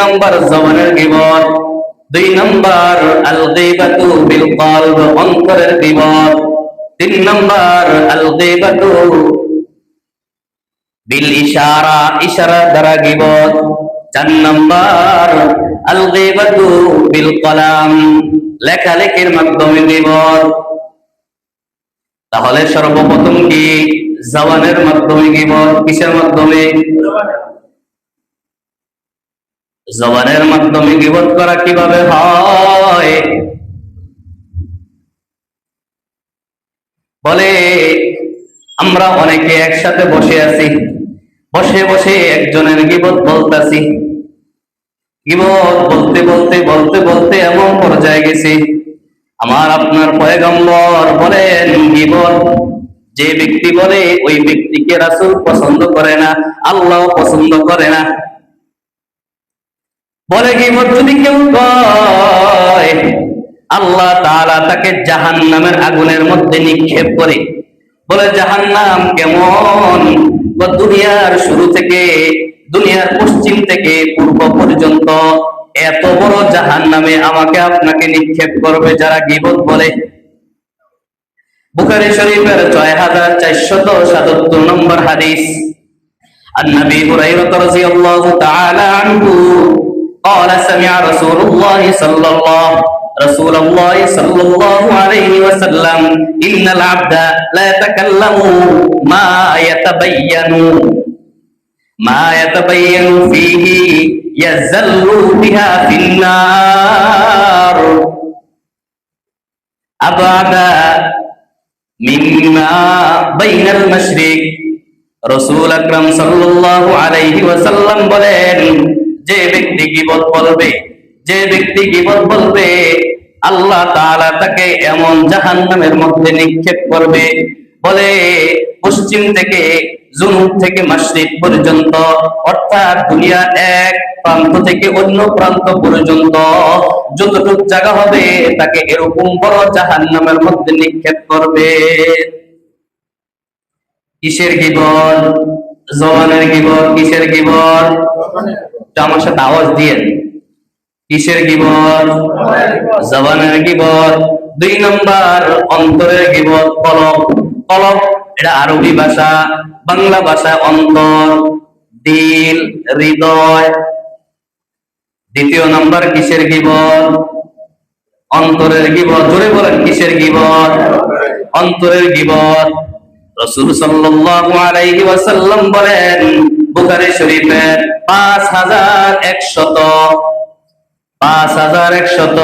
নম্বর জবানের গিবত দুই নম্বর আল গীবাতু বিল কলব অন্তরের গিবত তিন নম্বর আল গীবাতু বিল ইশারা ইশারা দ্বারা গিবত চার নম্বর আল গীবাতু বিল কলাম লেখালেখির মাধ্যমে গিবত তাহলে সর্বপ্রথম কি? জবানের মাধ্যমে গিবত কিসের মাধ্যমে? জবানের মাধ্যমে গিবত করা কীভাবে হয়? বলে, আমরা অনেকে একসাথে বসে আছি। বসে বসে একজনের গিবত বলতাছি। গিবত বলতে বলতে বলতে বলতে এমন পর্যায়ে গেছি। আমার আপনার পয়গম্বর বলেন, গিবত যে ব্যক্তি বলে, ওই ব্যক্তিকে রাসূল পছন্দ করে না, আল্লাহ পছন্দ করে না। বলে কি যদি কেউ আল্লাহ তালা তাকে জাহান নামের আগুনের মধ্যে নিক্ষেপ করে। বলে জাহান নাম কেমন দুনিয়ার শুরু থেকে, দুনিয়ার পশ্চিম থেকে পূর্ব পর্যন্ত এত বড় জাহান নামে আমাকে আপনাকে নিক্ষেপ করবে যারা গিবত বলে। বুখারি শরীফের ছয় হাজার চারশত সাতাত্তর নম্বর হাদিস। আর নবী হুরাইরা আল্লাহ তাআলা আনবু قال سمع رسول الله صلى الله رسول الله صلى الله عليه وسلم ان العبد لا يتكلم ما يتبين ما يتبين فيه يزل بها في النار أبعد مما بين المشرق রসুল আকরাম সাল্লাল্লাহু আলাইহি ওয়াসাল্লাম বলেন যে ব্যক্তি গীবত বলবে, যে ব্যক্তি গীবত বলবে, আল্লাহ তাআলা তাকে এমন জাহান্নামের মধ্যে নিক্ষেপ করবে। বলে পশ্চিম থেকে জুনুব থেকে মাশরিক পর্যন্ত, অর্থাৎ দুনিয়া এক প্রান্ত থেকে অন্য প্রান্ত পর্যন্ত যতটুকু জায়গা হবে, তাকে এরকম বড় জাহান্নামের মধ্যে নিক্ষেপ করবে। কিসের গিবত? জবানের গিবত? কিসের গিবত? আমার সাথে আওয়াজ দিয়েন। কিসের গিবত? জবানের গিবত। দুই নম্বর, অন্তরের গিবত, কলব। কলব, এটা আরবি ভাষা, বাংলা ভাষা অন্তর, দিল, হৃদয়। দ্বিতীয় নম্বর, কিসের গিবত? অন্তরের গিবত। জোরে বলেন, কিসের গিবত? অন্তরের গিবত। রসুল সাল্লাল্লাহু আলাইহি ওয়াসাল্লাম বলেন বুখারী শরীফের পাঁচ হাজার একশত পাঁচ হাজার একশত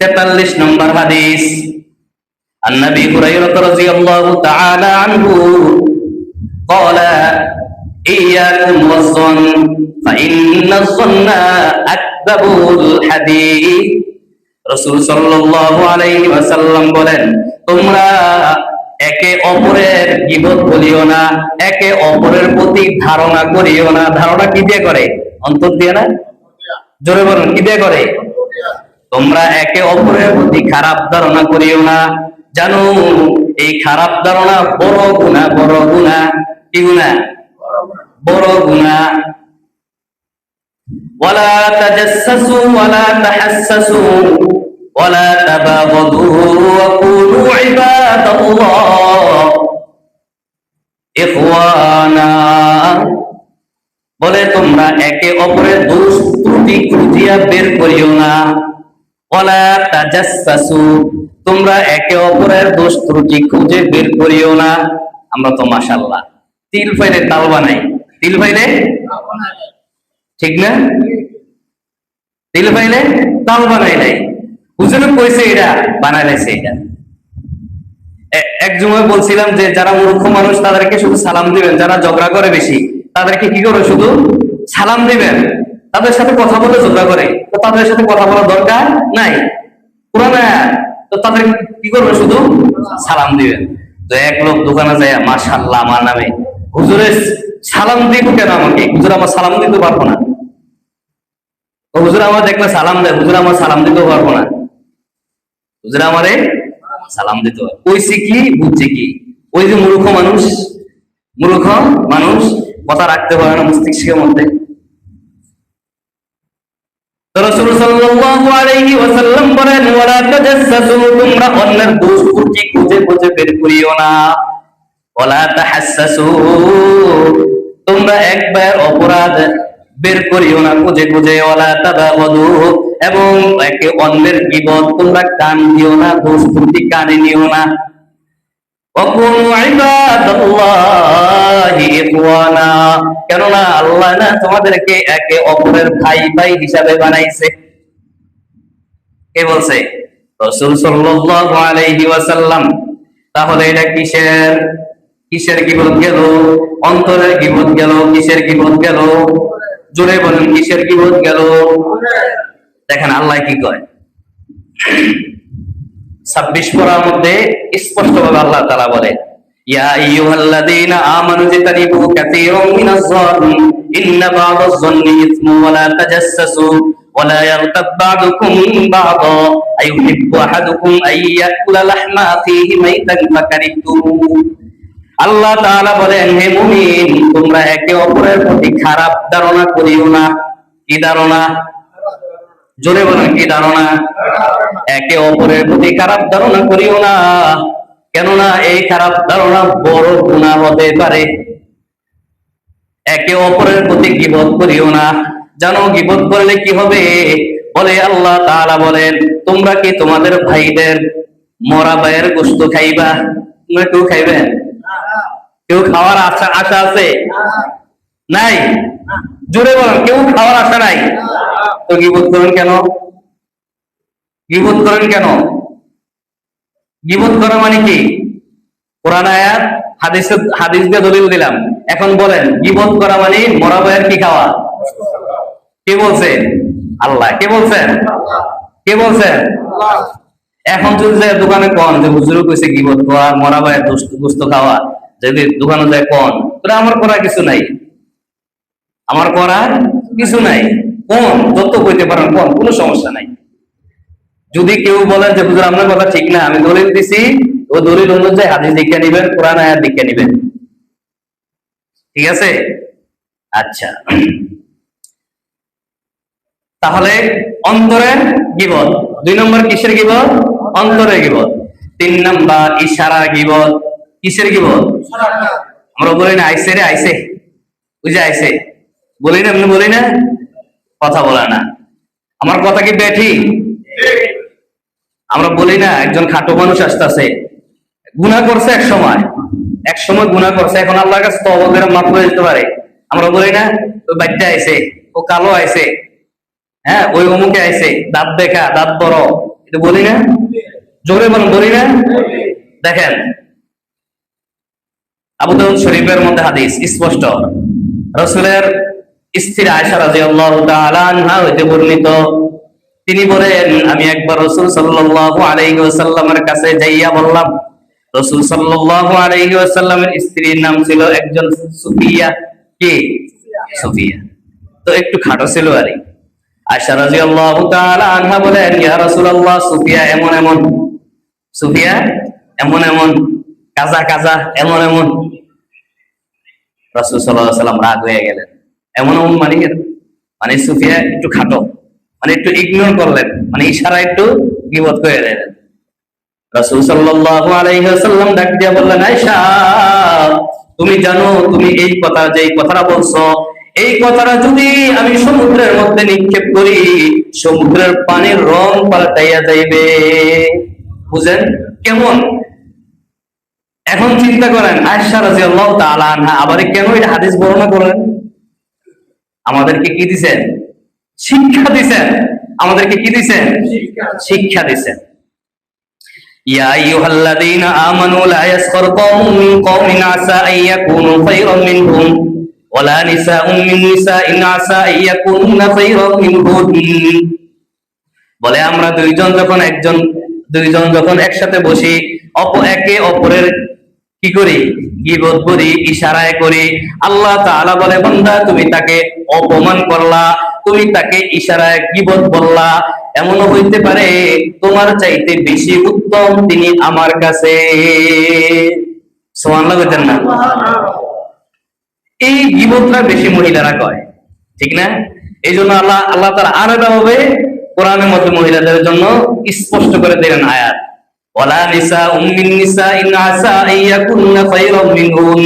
তেতাল্লিশ নম্বর হাদিস عن ابي هريره رضي الله تعالى عنه قال اياكم والظن فان الظن اكذب الحديث রসুল সাল্লাল্লাহু আলাইহি ওয়াসাল্লাম বলেন তোমরা একে অপরের জীবন বলিও না, একে অপরের প্রতি ধারণা করিও না। ধারণা কি দিয়ে করে? অন্তর দিয়ে না? জোরে বলুন, কি দিয়ে করে? তোমরা একে অপরের প্রতি খারাপ ধারণা করিও না। জানো, এই খারাপ ধারণা বড় গুণা বড় গুণা। কি গুণা? বড় গুণা। ওয়ালা তাজাসসু ওয়ালা তাহাসসু ولا تباغضوا وكونوا عباد الله إخوانا বলে তোমরা একে অপরের দোষ ত্রুটি খুঁজিয়া বের করিও না ওলা তাজাসসাসু তোমরা একে অপরের দোষ ত্রুটি খুঁজে বের করিও না আমরা তো মাশাআল্লাহ তিল ফাইলে তাল বানাই তিল ফাইলে ঠিক না তিল ফাইলে তাল বানাই নাই হুজুরে কইছে এটা বানাই লাইছে এটা এক জুমায় বলছিলাম যে যারা মূর্খ মানুষ, তাদেরকে শুধু সালাম দিবেন। যারা ঝগড়া করে বেশি, তাদেরকে কি করে শুধু? সালাম দিবেন। তাদের সাথে কথা বলে ঝগড়া করে। তো তাদের সাথে কথা দরকার নাই। তো তাদের কি করবে শুধু? সালাম দিবেন। তো এক লোক দোকানে যায় আমার নামে। হুজুরে সালাম দিব কেন আমাকে? হুজুর, আমার সালাম দিতে পারব না। হুজুর, আমার দেখলে সালাম দেয়। হুজুর, আমার সালাম দিতেও পারব না। হুজুর আমারে সালাম দিতে হয় কি কি? ওই যে মূর্খ মানুষ মূর্খ মানুষ, কথা রাখতে পারে না মস্তিষ্কের মধ্যে। তোমরা অন্যের বের করিও না। তোমরা একবার অপরাধ বের করিও না, খুঁজে খুঁজে। ওয়ালা তাদাবাদু এবং একে অন্যের জীবন তোমরা কান দিও না, দোষ ত্রুটি কানে নিও না। কেননা আল্লাহ না তোমাদেরকে একে অপরের ভাই ভাই হিসাবে বানাইছে। কে বলছে? রসুল সাল্লাম তাহলে এটা কিসের? কিসের কিবত গেল? অন্তরের কিবত গেল? কিসের কিবত গেল? জোরে বলেন, কিসের কিবত গেল? দেখেন আল্লাহ কি কয়? ছাব্বিশ পড়ার মধ্যে স্পষ্ট ভাবে আল্লাহ তারা বলে আল্লাহ তাআলা বলেন, হে মুমিন, তোমরা একে অপরের প্রতি খারাপ ধারণা করিও না। কি ধারণা? জোরে বলেন কি ধারণা? একে অপরের প্রতি খারাপ ধারণা করিও না। কেননা এই খারাপ ধারণা বড় গুণা হতে পারে। একে অপরের প্রতি গিবত করিও না। জানো গিবত করলে কি হবে? বলে আল্লাহ তাআলা বলেন তোমরা কি তোমাদের ভাইদের মরা ভাইয়ের গোস্ত খাইবা? তোমরা কেউ খাইবেন কেউ খাওয়ার আশা আশা আছে? নাই? জোরে বলেন কেউ খাওয়ার আশা নাই? তো করেন কেন? গিবত করেন কেন? গিবত করা মানে কি? কোরআন আয়াত, হাদিস হাদিস দিয়ে দলিল দিলাম। এখন বলেন করা মানে মরা বয়ের কি খাওয়া? কে আল্লাহ। কে বলছেন কে বলছেন এখন যদি যায় দোকানে কন যে কইছে মরা বয়ের গোস্ত খাওয়া। যদি দোকানে যায় কন তোরা আমার করা কিছু নাই। আমার করার কিছু নাই। কোন? যত কইতে পারেন কোন, কোনো সমস্যা নাই। যদি কেউ বলেন যে, হুজুর, আপনার কথা ঠিক না, আমি দলিল দিছি, ও দলিল অনুযায়ী হাদিস দিকে নিবেন, কোরআন আয়াত দিকে নিবেন। ঠিক আছে? আচ্ছা। তাহলে অন্তরের গিবত, দুই নম্বর কিসের গিবত? অন্তরের গিবত। তিন নম্বর ইশারা গিবত। কিসের গিবত? আমরা বলি না, আইসে রে, আইসে। বুঝে আইসে। বলি না, আপনি বলি না? কথা বলে না। আমার কথা কি ব্যাঠি আমরা বলি না, একজন খাটো মানুষ আসতেছে গুণা করছে এক সময়। এক সময় গুণা করছে, এখন আল্লাহর কাছে তো অবদের মাফ হয়ে যেতে পারে। আমরা বলি না ওই বাচ্চা আইছে, ও কালো আইছে হ্যাঁ ওই অমুকে আইছে, দাঁত দেখা, দাঁত বড়। এটা বলি না? জোরে বলেন, বলি না? দেখেন, আবু দাউদ শরীফের মধ্যে হাদিস স্পষ্ট। রসুলের স্ত্রী আয়সা রাদিয়াল্লাহু তাআলা হইতে বর্ণিত। তিনি বলেন, আমি একবার রসুল সাল্লাল্লাহু আলাইহি ওয়াসাল্লামের কাছে যাইয়া বললাম, রসুল সাল্লাল্লাহু আলাইহি ওয়াসাল্লামের স্ত্রীর নাম ছিল একজন সুফিয়া। কি? সুফিয়া। তো একটু খাটো ছিল আর। আয়সা রাদিয়াল্লাহু তাআলা আনহা বলেন, ইয়া রাসূলুল্লাহ, সুফিয়া এমন এমন। সুফিয়া এমন এমন। কাজা কাজা এমন এমন। রাসূল সাল্লাল্লাহু আলাইহি রাগ হয়ে গেলেন। এমন এমন মানে কি? মানে সুফিয়া একটু খাটো মানে একটু ইগনোর করলেন মানে ইশারা একটু গিবত করে দিলেন। রাসূল সাল্লাল্লাহু আলাইহি ওয়াসাল্লাম ডাক দিয়ে বললেন, আয়েশা, তুমি জানো, তুমি এই কথা যে কথাটা বলছো, এই কথাটা যদি আমি সমুদ্রের মধ্যে নিক্ষেপ করি, সমুদ্রের পানির রং পাল্টাইয়া যাইবে। বুঝেন? কেমন? এখন চিন্তা করেন, আয়েশা রাদিয়াল্লাহু তাআলা আনহা, আবার কেন এটা হাদিস বর্ণনা করেন? আমাদেরকে কি দিছেন শিক্ষা দিছেন আমাদেরকে কি দিছেন শিক্ষা দিছেন يا أيها الذين آمنوا لا يسخر قوم من قوم عسى أن يكونوا خيرا منهم ولا نساء من نساء عسى أن يكون خيرا منهن বলে আমরা দুইজন যখন একজন দুইজন যখন একসাথে বসি অপ একে অপরের কি করি? গিবত করি, ইশারায় করি। আল্লাহ তাআলা বলে, বান্দা, তুমি তাকে অপমান করলা, তুমি তাকে ইশারায় গিবত বললা। এমনও হইতে পারে, তোমার চাইতে বেশি উত্তম তিনি আমার কাছে। সুবহানাল্লাহ বলতেন না? এই গিবতটা বেশি মহিলারা কয় ঠিক না? এই আল্লাহ আল্লাহ তারা আলাদা ভাবে কোরআনের মধ্যে মহিলাদের জন্য স্পষ্ট করে দিলেন আয়াত। ওয়ালা নিসা উম্মিন নিসা ইন আসা আইয়াকুন্না খায়রাম মিনহুন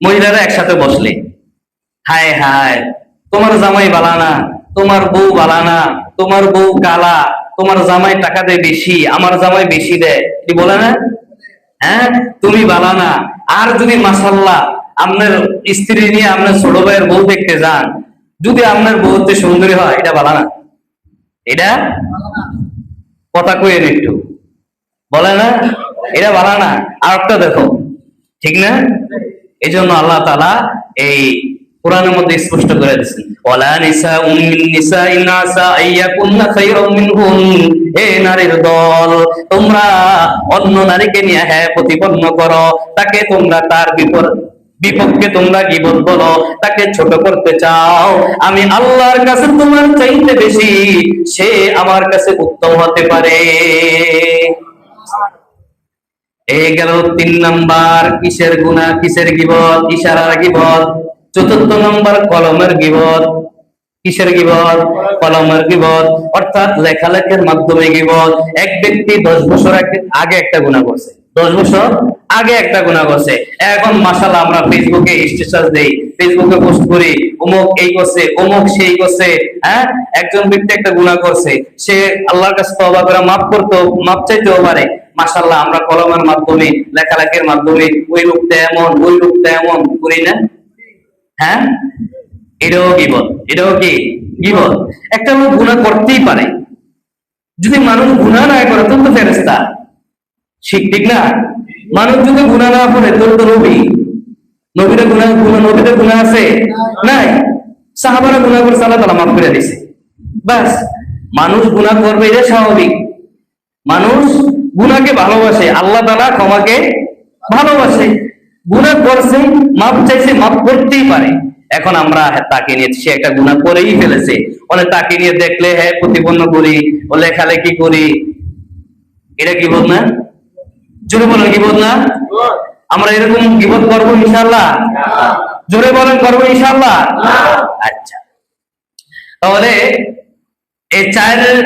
মহিলারা একসাথে বসলে, হায় হায়, তোমার জামাই বালানা তোমার বউ বালানা তোমার বউ কালা, তোমার জামাই টাকা দেয় বেশি, আমার জামাই বেশি দেয়। কি বলে না? হ্যাঁ তুমি বালানা আর যদি মাসাল্লাহ আপনার স্ত্রী নিয়ে আপনার ছোট ভাইয়ের বউ দেখতে যান, যদি আপনার বউ সুন্দরী হয়, এটা বালানা এটা? কথা কয়ে একটু। বলে না? এটা বালানা আর একটা দেখো, ঠিক না? এই জন্য আল্লাহ তালা এই কোরআনের মধ্যে স্পষ্ট করে নিয়ে হ্যাঁ প্রতিপন্ন করো, তাকে তোমরা তার বিপক্ষে তোমরা গিবত বলো, তাকে ছোট করতে চাও। আমি আল্লাহর কাছে তোমার চাইতে বেশি, সে আমার কাছে উত্তম হতে পারে। এই গেল তিন নাম্বার, কিসের গুণা, কিসের গিবত, ইশারার গিবত, চতুর্থ নাম্বার কলমের গিবত, কিসের গিবত? কলমের গিবত, অর্থাৎ লেখালেখির মাধ্যমে গিবত। এক ব্যক্তি দশ বছর আগে- একটা গুণা করছে। দশ বছর আগে একটা গুণা করছে। এখন মাসাল্লাহ আমরা ফেসবুকে স্ট্যাটাস দেই। ফেসবুকে পোস্ট করি, অমুক এই করছে, অমুক সেই করছে হ্যাঁ? একজন ব্যক্তি একটা গুণা করছে। সে আল্লাহর কাছে তওবা করে মাফ করতেও মাফ চাইতেও পারে। মাসাল্লাহ আমরা কলমের মাধ্যমে, লেখালেখির মাধ্যমে, ওই রূপটা এমন, ওই রূপটা এমন করি না। হ্যাঁ? এটাও গিবত এটাও কি? গিবত একটা লোক গুণা করতেই পারে। যদি মানুষ গুণা না করে তোর তো ফেরেস্তা ঠিক ঠিক না? মানুষ যদি গুণা না করে তোর তো নবী। নবীরা গুণা গুণা নবীদের গুণা আছে? নাই। সাহাবারা গুণা করছে, আল্লাহ তালা মাফ করে দিছে বাস, মানুষ গুণা করবে এটা স্বাভাবিক। মানুষ গুনাকে ভালোবাসে আল্লাহ তালা ক্ষমাকে ভালোবাসে। গুনাহ করছে মাপ চাইছে মাপ করতেই পারে। এখন আমরা তাকে নিয়ে সে একটা গুনাহ করেই ফেলেছে। বলে তাকে নিয়ে দেখলে হ্যাঁ প্রতিপন্ন করি। ও লেখালেখি করি। এটা কি বল না? জোরে বলেন কি বল না? আমরা এরকম বিপদ করব ইনশাল্লাহ জোরে বলেন করব ইনশাল্লাহ আচ্ছা। তাহলে এই চায়ের